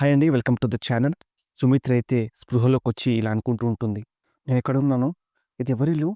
Hi అండి welcome to the channel. Sumitra అయితే స్పృహలోకి వచ్చి ఇలా అనుకుంటూ ఉంటుంది. నేను ఎక్కడ ఉన్నాను ఇది ఎవరిల్లు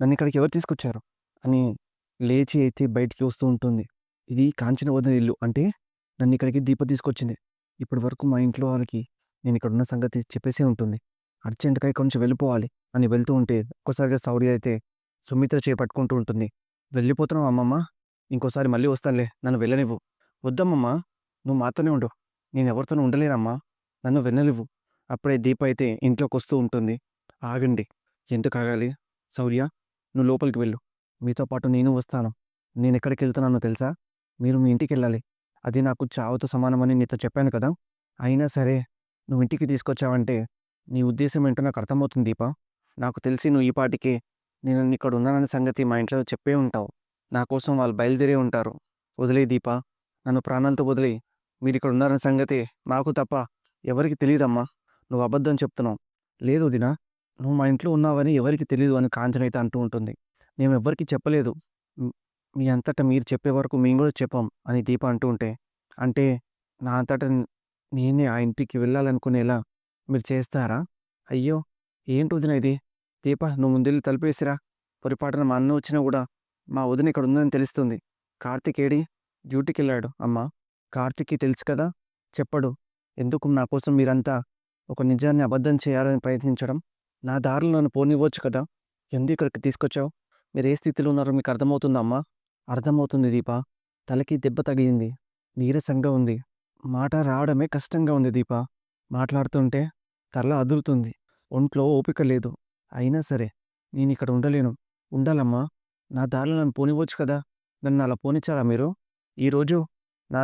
నన్ను ఇక్కడికి ఎవరు తీసుకొచ్చారు? అని లేచి అయితే బయటికి వస్తూ ఉంటుంది. ఇది కాంచన వదిన ఇల్లు. అంటే నన్ను ఇక్కడికి దీప తీసుకొచ్చింది. ఇప్పటి వరకు మా ఇంట్లో వాళ్ళకి నేను ఇక్కడ ఉన్న సంగతి చెప్పేసి ఉంటుంది. అర్జెంట్గా కొంచెం వెళ్ళిపోవాలి అని వెళ్తూ ఉంటే ఒక్కసారిగా సౌరి అయితే సుమిత్ర చేపట్టుకుంటూ ఉంటుంది. వెళ్ళిపోతున్నావు అమ్మమ్మ? ఇంకోసారి మళ్ళీ వస్తానులే. నన్ను వెళ్ళనివ్వు. వద్దమ్మమ్మ నువ్వు మాతోనే ఉండు. నేను ఎవరితోనూ ఉండలేనమ్మా. నన్ను వినలివ్వు అప్పుడే దీప అయితే ఇంట్లోకి వస్తూ ఉంటుంది. ఆగండి. ఎందుకు ఆగాలి? శౌర్య నువ్వు లోపలికి వెళ్ళు. మీతో పాటు నేను వస్తాను. నేను ఎక్కడికి వెళ్తున్నానో తెలుసా? మీరు మీ ఇంటికి వెళ్ళాలి అది నాకు చావుతో సమానమని నీతో చెప్పాను కదా? అయినా సరే నువ్వు ఇంటికి తీసుకొచ్చావంటే నీ ఉద్దేశం ఏంటో నాకు అర్థమవుతుంది దీప. నాకు తెలిసి నువ్వు ఈ పాటికి నేను ఇక్కడ ఉన్నానన్న సంగతి మా ఇంట్లో చెప్పే ఉంటావు. నా కోసం వాళ్ళు బయలుదేరే ఉంటారు. వదిలే దీప. నన్ను ప్రాణాలతో వదిలే మీరు ఇక్కడ ఉన్నారన్న సంగతి నాకు తప్ప ఎవరికి తెలియదమ్మా నువ్వు అబద్ధం చెప్తున్నావు. లేదు దినా నువ్వు మా ఇంట్లో ఉన్నావని ఎవరికి తెలియదు అని కాంచన అయితే అంటూ ఉంటుంది. మేము ఎవ్వరికి చెప్పలేదు. మీ అంతటా మీరు చెప్పే వరకు మేము కూడా చెప్పాం అని దీప అంటూ ఉంటే అంటే నా అంతటా నేనే ఆ ఇంటికి వెళ్ళాలనుకునేలా మీరు చేస్తారా? అయ్యో ఏంటి వదిన ఇది? దీప నువ్వు ముందెళ్ళి తలిపేసిరా. పొరపాటున మా అన్న వచ్చినా కూడా మా వదిన ఇక్కడ ఉందని తెలుస్తుంది. కార్తీక్ ఏడి డ్యూటీకి వెళ్ళాడు అమ్మా. కార్తిక్కి తెలుసు కదా! చెప్పడు. ఎందుకు? నా కోసం మీరంతా ఒక నిజాన్ని అబద్ధం చేయాలని ప్రయత్నించడం నా దారిలో నన్ను పోనివ్వచ్చు కదా! ఎందుకు ఇక్కడికి తీసుకొచ్చావు? మీరు ఏ స్థితిలో ఉన్నారో మీకు అర్థమవుతుందా అమ్మా? అర్థమవుతుంది దీప. తలకి దెబ్బ తగిలింది. నీరసంగా ఉంది. మాట రావడమే కష్టంగా ఉంది దీప. మాట్లాడుతుంటే తల అదురుతుంది. ఒంట్లో ఓపిక లేదు. అయినా సరే నేను ఇక్కడ ఉండలేను. ఉండాలమ్మా. నా దారిలో నన్ను పోనివ్వచ్చు కదా! నన్ను అలా పోనిచ్చారా మీరు? ఈరోజు నా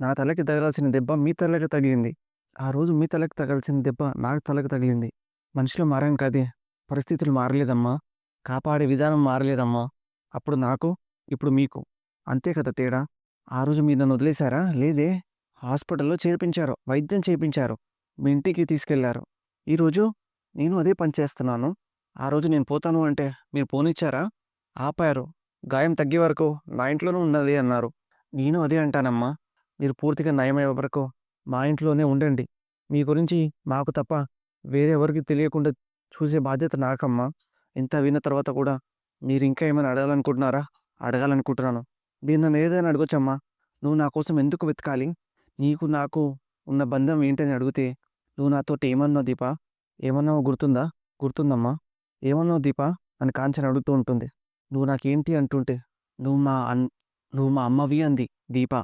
నా తలకి తగలాల్సిన దెబ్బ మీ తలకి తగిలింది. ఆ రోజు మీ తలకి తగలాల్సిన దెబ్బ నాకు తలకి తగిలింది. మనుషులు మారాం కాదే పరిస్థితులు మారలేదమ్మా. కాపాడే విధానం మారలేదమ్మా. అప్పుడు నాకు ఇప్పుడు మీకు. అంతే కదా తేడా? ఆ రోజు మీరు నన్ను వదిలేశారా? లేదే. హాస్పిటల్లో చేర్పించారు వైద్యం చేయించారు మీ ఇంటికి తీసుకెళ్ళారు. ఈరోజు నేను అదే పని చేస్తున్నాను. ఆ రోజు నేను పోతాను అంటే మీరు పోనిచ్చారా? ఆపారు. గాయం తగ్గే వరకు నా ఇంట్లోనే ఉన్నది అన్నారు. నేను అదే అంటానమ్మా. మీరు పూర్తిగా నయమయ్యే వరకు మా ఇంట్లోనే ఉండండి. మీ గురించి మాకు తప్ప వేరే ఎవరికి తెలియకుండా చూసే బాధ్యత నాకమ్మా. ఇంత విన్న తర్వాత కూడా మీరు ఇంకా ఏమైనా అడగాలనుకుంటున్నారా? అడగాలనుకుంటున్నాను. మీరు నన్ను ఏదైనా అడగొచ్చమ్మా. నువ్వు నా కోసం ఎందుకు వెతకాలి? నీకు నాకు ఉన్న బంధం ఏంటని అడిగితే నువ్వు నాతోటి ఏమన్నావు దీపా? ఏమన్నావు గుర్తుందా? గుర్తుందమ్మా. ఏమన్నావు దీపా? అని కాంచన అడుగుతూ ఉంటుంది. నువ్వు నాకేంటి అంటుంటే నువ్వు మా అన్ నువ్వు మా అమ్మవి అంది దీప.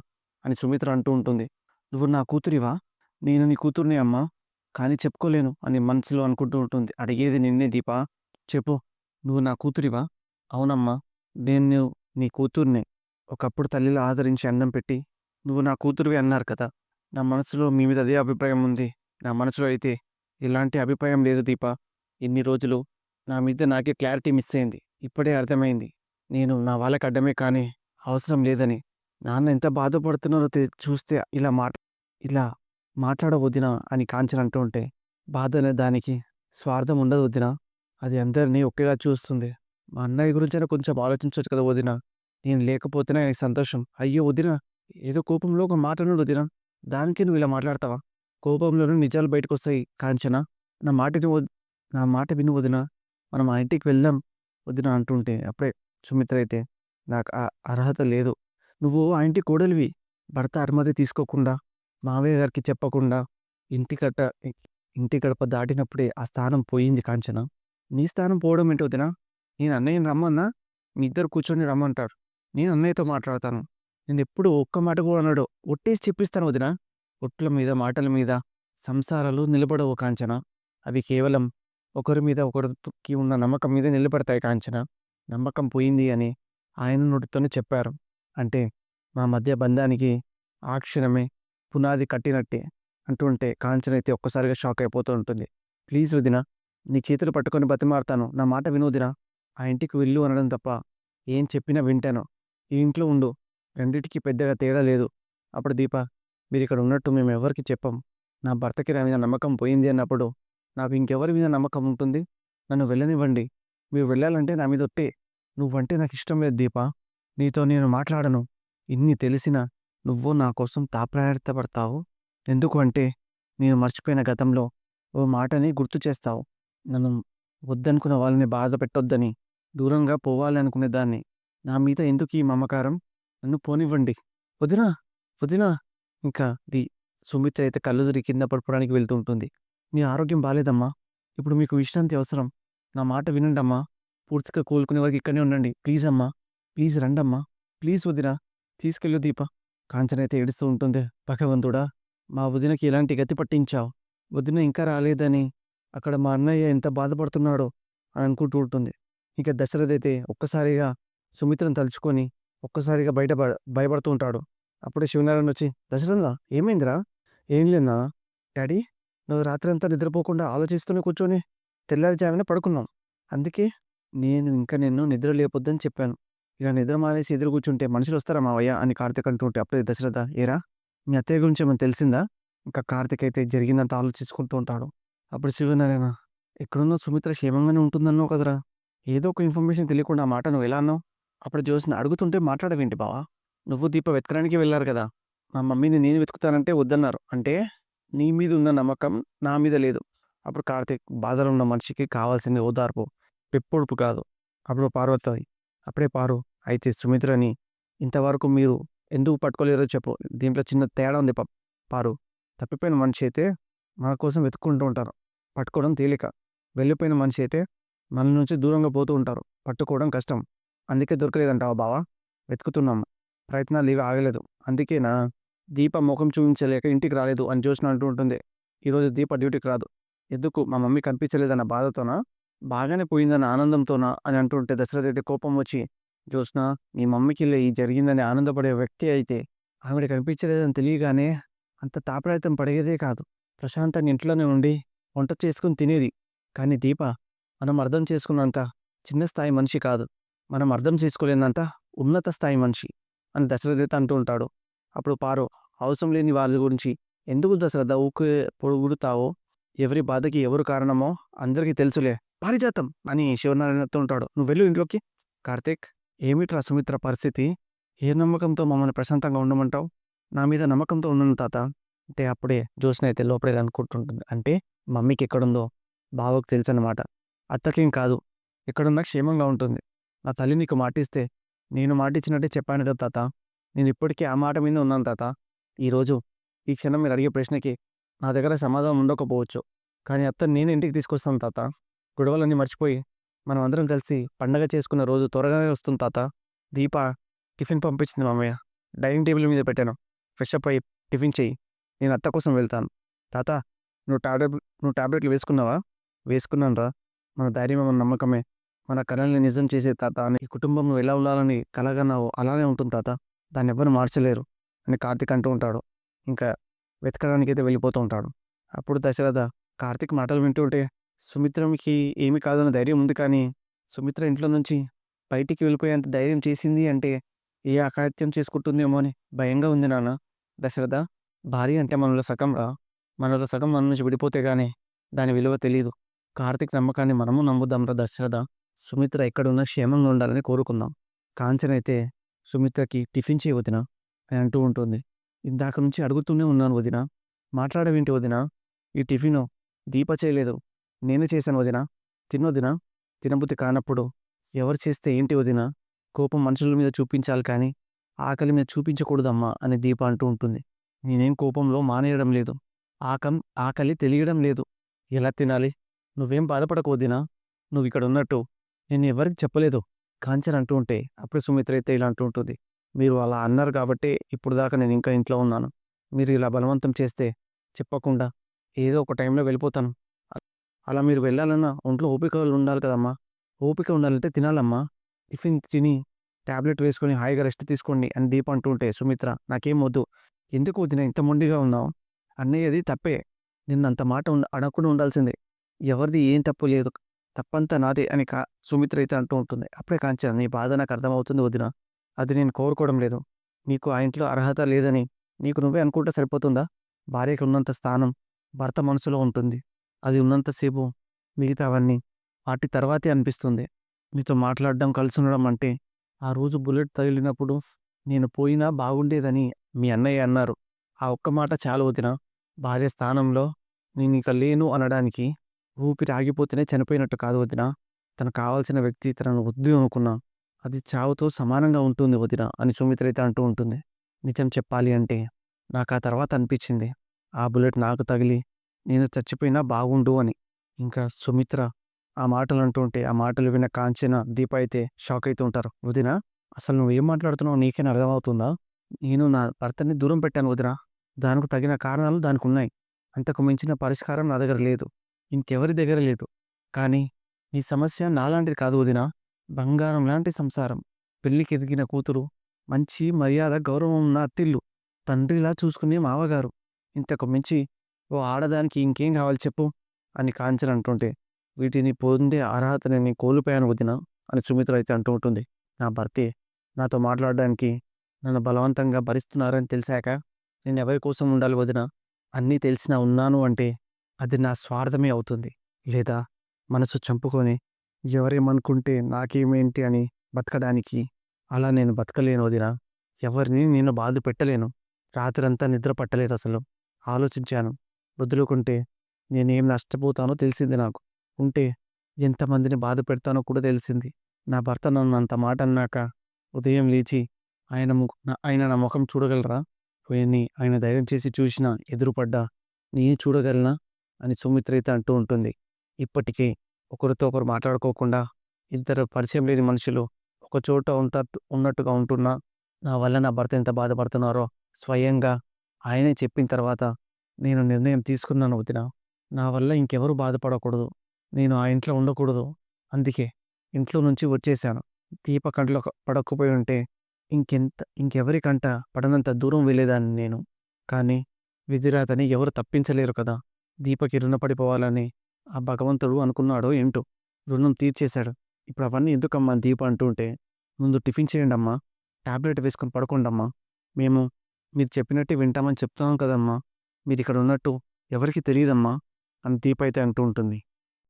అని సుమిత్ర అంటూ ఉంటుంది. నువ్వు నా కూతురివా? నేను నీ కూతుర్ని అమ్మా. కానీ చెప్పుకోలేను అని మనసులో అనుకుంటూ ఉంటుంది. అడిగేది నిన్నే దీపా. చెప్పు నువ్వు నా కూతురివా? అవునమ్మా. నేను నీ కూతుర్నే. ఒకప్పుడు తల్లిలో ఆదరించి అన్నం పెట్టి నువ్వు నా కూతురివి అన్నారు కదా. నా మనసులో మీ మీద అదే అభిప్రాయం ఉంది. నా మనసులో అయితే ఎలాంటి అభిప్రాయం లేదు దీపా. ఇన్ని రోజులు నా మీద నాకే క్లారిటీ మిస్ అయింది. ఇప్పుడే అర్థమైంది. నేను నా వాళ్ళకి అడ్డమే కానీ అవసరం లేదని. నాన్న ఎంత బాధపడుతున్నారో చూస్తే ఇలా మాట ఇలా మాట్లాడవద్దినా అని కాంచన అంటూ ఉంటే బాధ అనే దానికి స్వార్థం ఉండదు వదిన అది అందరినీ ఒకేలా చూస్తుంది. మా అన్నయ్య గురించైనా కొంచెం ఆలోచించవచ్చు కదా వదిన నేను లేకపోతేనే ఆయనకి సంతోషం. అయ్యో వదిన ఏదో కోపంలో ఒక మాట అన్నాడు వదిన దానికి నువ్వు ఇలా మాట్లాడతావా? కోపంలోనే నిజాలు బయటకు వస్తాయి కాంచన. నా మాట నా మాట విను వదిన మనం ఆ ఇంటికి వెళ్దాం వదిన అంటుంటే అప్పుడే సుమిత్ర అయితే నాకు ఆ అర్హత లేదు. నువ్వు ఆ ఇంటి కోడలివి. భర్త అనుమతి తీసుకోకుండా మావయ్య గారికి చెప్పకుండా ఇంటి కట్ట ఇంటి గడప దాటినప్పుడే ఆ స్థానం పోయింది కాంచన. నీ స్థానం పోవడం ఏంటో వదినా? నేను అన్నయ్యని రమ్మన్నా మీ ఇద్దరు కూర్చొని రమ్మంటారు. నేను అన్నయ్యతో మాట్లాడతాను. నేను ఎప్పుడు ఒక్క మాట కూడా అన్నాడు ఒట్టేసి చెప్పిస్తాను వదినా. ఒట్ల మీద మాటల మీద సంసారాలు నిలబడవు కాంచన. అవి కేవలం ఒకరి మీద ఒకరికి ఉన్న నమ్మకం మీద నిలబడతాయి కాంచన. నమ్మకం పోయింది అని ఆయన నుడితోనే చెప్పారు. అంటే మా మధ్య బంధానికి ఆ క్షణమే పునాది కట్టినట్టే అంటుంటే కాంచన అయితే ఒక్కసారిగా షాక్ అయిపోతూ ఉంటుంది. ప్లీజ్ వదిన నీ చేతులు పట్టుకొని బతిమారుతాను. నా మాట వినోదిన ఆ ఇంటికి వెళ్ళు అనడం తప్ప ఏం చెప్పినా వింటాను. ఈ ఇంట్లో ఉండు. రెండిటికి పెద్దగా తేడా లేదు. అప్పుడు దీప మీరు ఇక్కడ ఉన్నట్టు మేము ఎవరికి చెప్పం. నా భర్తకి నా మీద నమ్మకం పోయింది అన్నప్పుడు నాకు ఇంకెవరి మీద నమ్మకం ఉంటుంది? నన్ను వెళ్ళనివ్వండి. మీరు వెళ్ళాలంటే నా మీద ఒట్టే. నువ్వంటే నాకు ఇష్టం లేదు దీప. నీతో నేను మాట్లాడను. ఇన్ని తెలిసినా నువ్వు నా కోసం తాప్రాయత్తపడతావు ఎందుకు అంటే నేను మర్చిపోయిన గతంలో ఓ మాటని గుర్తు చేస్తావు. నన్ను వద్దనుకున్న వాళ్ళని బాధ పెట్టొద్దని దూరంగా పోవాలి నా మీద ఎందుకు ఈ మమకారం? నన్ను పోనివ్వండి. వదినా వదినా! ఇంకా ది సుమిత్ర అయితే కళ్ళు కింద పడిపోవడానికి వెళ్తూ ఉంటుంది. మీ ఆరోగ్యం బాలేదమ్మా. ఇప్పుడు మీకు విశ్రాంతి అవసరం. నా మాట వినండమ్మా. పూర్తిగా కోలుకునే వరకు ఇక్కడనే ఉండండి. ప్లీజ్ అమ్మా ప్లీజ్ రండమ్మా. ప్లీజ్ వదినా తీసుకెళ్ళు దీప. కాంచనైతే ఏడుస్తూ ఉంటుంది. భగవంతుడా మా వదినకి ఎలాంటి గతి పట్టించావు. వదిన ఇంకా రాలేదని అక్కడ మా అన్నయ్య ఎంత బాధపడుతున్నాడో అని అనుకుంటూ ఉంటుంది. ఇక దశరథ్ అయితే ఒక్కసారిగా సుమిత్రను తలుచుకొని ఒక్కసారిగా బయట భయపడుతూ ఉంటాడు. అప్పుడే శివనారాయణ వచ్చి దశరథ ఏమైందిరా? ఏం లేనా డాడీ నువ్వు రాత్రంతా నిద్రపోకుండా ఆలోచిస్తూనే కూర్చొని తెల్లారిజామున పడుకున్నాం అందుకే నేను ఇంకా నిన్ను నిద్ర లేపొద్దని చెప్పాను. ఇక నిద్ర మానేసి ఎదురు కూర్చుంటే మనుషులు వస్తారా మావయ్య అని కార్తీక్ అంటుంటే అప్పుడే దశరథ ఏరా మీ అత్తయ్య గురించి ఏమైనా తెలిసిందా? ఇంకా కార్తీక్ అయితే జరిగిందంత ఆలోచించుకుంటూ ఉంటాడు. అప్పుడు శివనారాయణ ఎక్కడున్నా సుమిత్ర? క్షేమంగానే ఉంటుందన్నావు కదరా. ఏదో ఒక ఇన్ఫర్మేషన్ తెలియకుండా ఆ మాట నువ్వు ఎలా అన్నావు? అప్పుడు జోసిన అడుగుతుంటే మాట్లాడవేంటి బావా? నువ్వు దీప వెతకడానికి వెళ్ళారు కదా. మా మమ్మీని నేను వెతుకుతానంటే వద్దన్నారు. అంటే నీ మీద ఉన్న నమ్మకం నా మీద లేదు. అప్పుడు కార్తీక్ బాధలో ఉన్న మనిషికి కావాల్సింది ఓదార్పు. పెప్పొడుపు కాదు. అప్పుడు పార్వతి అప్పుడే పారు. అయితే సుమిత్రని ఇంతవరకు మీరు ఎందుకు పట్టుకోలేరో చెప్పు. దీంట్లో చిన్న తేడా ఉంది పారు. తప్పిపోయిన మనిషి అయితే మన కోసం వెతుక్కుంటూ ఉంటారు. పట్టుకోవడం తేలిక. వెళ్ళిపోయిన మనిషి అయితే మన నుంచి దూరంగా పోతూ ఉంటారు. పట్టుకోవడం కష్టం. అందుకే దొరకలేదంటావా బావా? వెతుకుతున్నాము ప్రయత్నాలు ఇవి ఆగలేదు. అందుకేనా దీప ముఖం చూపించలేక ఇంటికి రాలేదు అని చూసిన అంటూ ఉంటుంది. ఈరోజు దీప డ్యూటీకి రాదు. ఎందుకు? మా మమ్మీ కనిపించలేదన్న బాధతోనా? బాగానే పోయిందన్న ఆనందంతోనా? అని అంటుంటే దశరథ అయితే కోపం వచ్చి జ్యోత్స్న నీ మమ్మీకి ఈ జరిగిందని ఆనందపడే వ్యక్తి అయితే ఆవిడ కనిపించలేదని తెలియగానే అంత తాపరాయితం పడేదే కాదు. ప్రశాంతాన్ని ఇంట్లోనే ఉండి వంట చేసుకుని తినేది. కానీ దీప మనం అర్థం చేసుకున్నంత చిన్న స్థాయి మనిషి కాదు. మనం అర్థం చేసుకోలేనంత ఉన్నత స్థాయి మనిషి అని దశరథ అంటూ ఉంటాడు. అప్పుడు పారు అవసరం లేని వారి గురించి ఎందుకు దశరథ ఊకే పొడుగుతావో ఎవరి బాధకి ఎవరు కారణమో అందరికీ తెలుసులే. పారిజాతం అని శివనారాయణతో ఉంటాడు. నువ్వు వెళ్ళు ఇంట్లోకి. కార్తీక్ ఏమిట్రా సుమిత్ర పరిస్థితి? ఏ నమ్మకంతో మమ్మల్ని ప్రశాంతంగా ఉండమంటావు? నా మీద నమ్మకంతో ఉన్నాను తాత. అంటే అప్పుడే జ్యోత్స్న అయితే లోపలే అనుకుంటుంటుంది అంటే మమ్మీకి ఎక్కడుందో? బావకు తెలుసన్నమాట. అత్తకేం కాదు. ఎక్కడున్నా క్షేమంగా ఉంటుంది. నా తల్లి నీకు మాటిస్తే నేను మాటిచ్చినట్టే చెప్పాను కదా తాత. నేను ఇప్పటికీ ఆ మాట మీద ఉన్నాను తాత. ఈరోజు ఈ క్షణం మీరు అడిగే ప్రశ్నకి నా దగ్గర సమాధానం ఉండకపోవచ్చు. కానీ అత్త నేను ఇంటికి తీసుకొస్తాను తాత. గొడవలన్నీ మర్చిపోయి మనం అందరం కలిసి పండగ చేసుకున్న రోజు త్వరగానే వస్తుంది తాత. దీప టిఫిన్ పంపించింది మామయ్య. డైనింగ్ టేబుల్ మీద పెట్టాను. ఫ్రెష్ అప్ అయ్యి టిఫిన్ చెయ్యి. నేను అత్త కోసం వెళ్తాను. తాత నువ్వు టాబ్లెట్ నువ్వు టాబ్లెట్లు వేసుకున్నావా? వేసుకున్నాను రా. మన ధైర్యం మన నమ్మకమే. మన కళల్ని నిజం చేసే తాత అని ఈ కుటుంబంలో ఎలా ఉండాలని కలగన్నావు అలానే ఉంటుంది తాత. దాన్ని ఎవ్వరు మార్చలేరు అని కార్తీక్ అంటూ ఉంటాడు. ఇంకా వెతకడానికి అయితే వెళ్ళిపోతూ ఉంటాడు. అప్పుడు దశరథ కార్తీక్ మాటలు వింటూ ఉంటే సుమిత్రకి ఏమి కాదన్న ధైర్యం ఉంది కానీ సుమిత్ర ఇంట్లో నుంచి బయటికి వెళ్ళిపోయేంత ధైర్యం చేసింది అంటే ఏ అకాత్యం చేసుకుంటుందేమో అని భయంగా ఉంది నాన్న. దశరథ భార్య అంటే మనలో సగం రా. మనలో సగం మన నుంచి విడిపోతే కానీ దాని విలువ తెలియదు కార్తీక్ నమ్మకాన్ని మనము నమ్ముదాం రా దశరథ. సుమిత్ర ఎక్కడున్నా క్షేమంగా ఉండాలని కోరుకుందాం. కాంచన అయితే సుమిత్రకి టిఫిన్ చేయి వదిన అని అంటూ ఉంటుంది. ఇందాక నుంచి అడుగుతూనే ఉన్నాను వదిన. మాట్లాడవేంటి వదిన? ఈ టిఫిన్ దీప చేయలేదు. నేను చేశాను వదిన. తినొదిన తినబుద్ధి కానప్పుడు ఎవరు చేస్తే ఏంటి వదిన? కోపం మనుషుల మీద చూపించాలి కానీ ఆకలి మీద చూపించకూడదమ్మా అని దీప అంటూ ఉంటుంది. నేనేం కోపంలో మానేయడం లేదు. ఆకం ఆకలి తెలియడం లేదు. ఎలా తినాలి? నువ్వేం బాధపడకు వదిన. నువ్వు ఇక్కడ ఉన్నట్టు నేను ఎవరికి చెప్పలేదు. కాంచన్ అంటూ ఉంటే అప్పుడు సుమిత్ర అయితే ఇలా అంటూ ఉంటుంది. మీరు అలా అన్నారు కాబట్టి ఇప్పుడు దాకా నేను ఇంకా ఇంట్లో ఉన్నాను. మీరు ఇలా బలవంతం చేస్తే చెప్పకుండా ఏదో ఒక టైంలో వెళ్ళిపోతాను. అలా మీరు వెళ్ళాలన్నా ఒంట్లో ఓపికలు ఉండాలి కదమ్మా. ఓపిక ఉండాలంటే తినాలమ్మా. టిఫిన్ తిని ట్యాబ్లెట్ వేసుకొని హాయిగా రెస్ట్ తీసుకోండి అని దీప అంటూ ఉంటే సుమిత్ర నాకేం వద్దు. ఎందుకు వదిన ఇంత మొండిగా ఉన్నావు. అన్నయ్యది తప్పే. నిన్నంత మాట అడగకుండా ఉండాల్సిందే. ఎవరిది ఏం తప్పు లేదు. తప్పంతా నాదే అని కా సుమిత్ర అయితే అంటూ ఉంటుంది. అప్పుడే కాంచన నీ బాధ నాకు అర్థమవుతుంది వదిన. అది నేను కోరుకోవడం లేదు. నీకు ఆ ఇంట్లో అర్హత లేదని నీకు నువ్వే అనుకుంటే సరిపోతుందా? భార్యకు ఉన్నంత స్థానం భర్త మనసులో ఉంటుంది. అది ఉన్నంతసేపు మిగతా అవన్నీ వాటి తర్వాతే అనిపిస్తుంది. మీతో మాట్లాడడం కలిసి ఉండడం అంటే ఆ రోజు బుల్లెట్ తగిలినప్పుడు నేను పోయినా బాగుండేదని మీ అన్నయ్య అన్నారు. ఆ ఒక్క మాట చాలు వదిన. భార్య స్థానంలో నేను ఇక లేను అనడానికి ఊపిరి ఆగిపోతేనే చనిపోయినట్టు కాదు వదిన. తను కావాల్సిన వ్యక్తి తనను వద్దు అనుకున్నా అది చావుతో సమానంగా ఉంటుంది వదిన అని సుమిత్రైతే అంటూ ఉంటుంది. నిజం చెప్పాలి అంటే నాకు ఆ తర్వాత అనిపించింది. ఆ బుల్లెట్ నాకు తగిలి నేను చచ్చిపోయినా బాగుండు అని. ఇంకా సుమిత్ర ఆ మాటలు అంటుంటే ఆ మాటలు విన్న కాంచన దీప అయితే షాక్ అవుతూ ఉంటారు వదిన అసలు నువ్వు ఏం మాట్లాడుతున్నావు నీకేనా అర్థమవుతుందా? నేను నా భర్తని దూరం పెట్టాను వదిన. దానికి తగిన కారణాలు దానికి ఉన్నాయి అంతకు మించిన పరిష్కారం నా దగ్గర లేదు. ఇంకెవరి దగ్గర లేదు. కానీ నీ సమస్య నాలాంటిది కాదు వదిన. బంగారం లాంటి సంసారం. పెళ్ళికి ఎదిగిన కూతురు. మంచి మర్యాద గౌరవం ఉన్న అత్తిల్లు తండ్రిలా చూసుకునే మావగారు ఇంతకు మించి ఓ ఆడదానికి ఇంకేం కావాలి చెప్పు అని కాంచన అంటుంటే వీటిని పొందే అర్హత నేను కోల్పోయాను వదిన అని సుమిత్ర అయితే అంటూ ఉంటుంది. నా భర్తే నాతో మాట్లాడడానికి నన్ను బలవంతంగా భరిస్తున్నారని తెలిసాక నేను ఎవరి కోసం ఉండాలి వదిన? అన్నీ తెలిసినా ఉన్నాను అంటే అది నా స్వార్థమే అవుతుంది. లేదా మనసు చంపుకొని ఎవరేమనుకుంటే నాకేమేంటి అని బతకడానికి అలా నేను బతకలేను వదిన. ఎవరిని నేను బాధ పెట్టలేను. రాత్రంతా నిద్ర పట్టలేదు అసలు. ఆలోచించాను. వదులుకుంటే నేనేం నష్టపోతానో తెలిసింది నాకు. ఉంటే ఎంతమందిని బాధ పెడతానో కూడా తెలిసింది. నా భర్త నన్ను అంత మాట అన్నాక ఉదయం లేచి ఆయన ఆయన నా ముఖం చూడగలరా? పోయని ఆయన ధైర్యం చేసి చూసినా ఎదురుపడ్డా నేను చూడగలనా? అని సుమిత్ర అంటూ ఉంటుంది. ఇప్పటికే ఒకరితో ఒకరు మాట్లాడుకోకుండా ఇద్దరు పరిచయం లేని మనుషులు ఒక చోట ఉంటట్టు ఉన్నట్టుగా ఉంటున్నా నా వల్ల నా భర్త ఎంత బాధపడుతున్నారో స్వయంగా ఆయనే చెప్పిన తర్వాత నేను నిర్ణయం తీసుకున్నాను వదిన. నా వల్ల ఇంకెవరు బాధపడకూడదు. నేను ఆ ఇంట్లో ఉండకూడదు. అందుకే ఇంట్లో నుంచి వచ్చేశాను. దీప కంట్లో పడకపోయి ఉంటే ఇంకెంత ఇంకెవరి కంట పడనంత దూరం వెళ్ళేదాన్ని నేను. కానీ విధిరాతని ఎవరు తప్పించలేరు కదా. దీపకి రుణపడిపోవాలని ఆ భగవంతుడు అనుకున్నాడో ఏంటో రుణం తీర్చేశాడు. ఇప్పుడు అవన్నీ ఎందుకమ్మా దీప అంటుంటే ముందు టిఫిన్ చేయండి అమ్మా. టాబ్లెట్ వేసుకొని పడుకోండమ్మా. మేము మీరు చెప్పినట్టు వింటామని చెప్తున్నాం కదమ్మా. మీరు ఇక్కడ ఉన్నట్టు ఎవరికి తెలియదమ్మా అని దీప అయితే అంటూ ఉంటుంది.